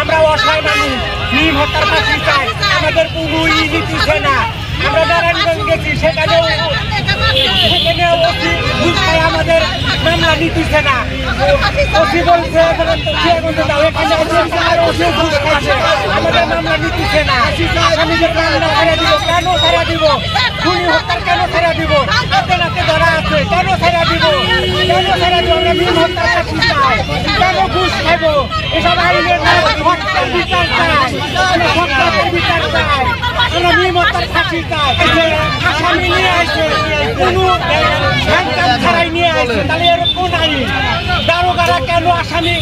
আমরা অসহায় মানুষ নিম হত্যার ফাঁসি চাই, আমাদের কোনো ইজি দিচ্ছে না। আমরা নারায়ণগঞ্জ গেছি, সেখানেও সেখানেও আমাদের মামলা নিতেছে না। ওসি বলছে আমাদের মামলা নিতেছে না। আসামিদের মামলা ছেড়ে দিব, কেন ছেড়ে দিব? খুনি হত্যার কেন ছেড়ে দিব? হাতে ধরা আছে, কেন ছেড়ে দিব কেন ছেড়ে দিব আমরা নিম হত্যার ফাঁসি চাই কেন ঘুষ খাইবো এসব আইনের না হত্যার বিচার চাই আমরা হত্যার বিচার চাই আমরা নিম হত্যার ফাঁসি চাই এই যে আসামি নিয়ে আসে কোনো ছাড়াই নিয়ে দারোগারা কেন আসামি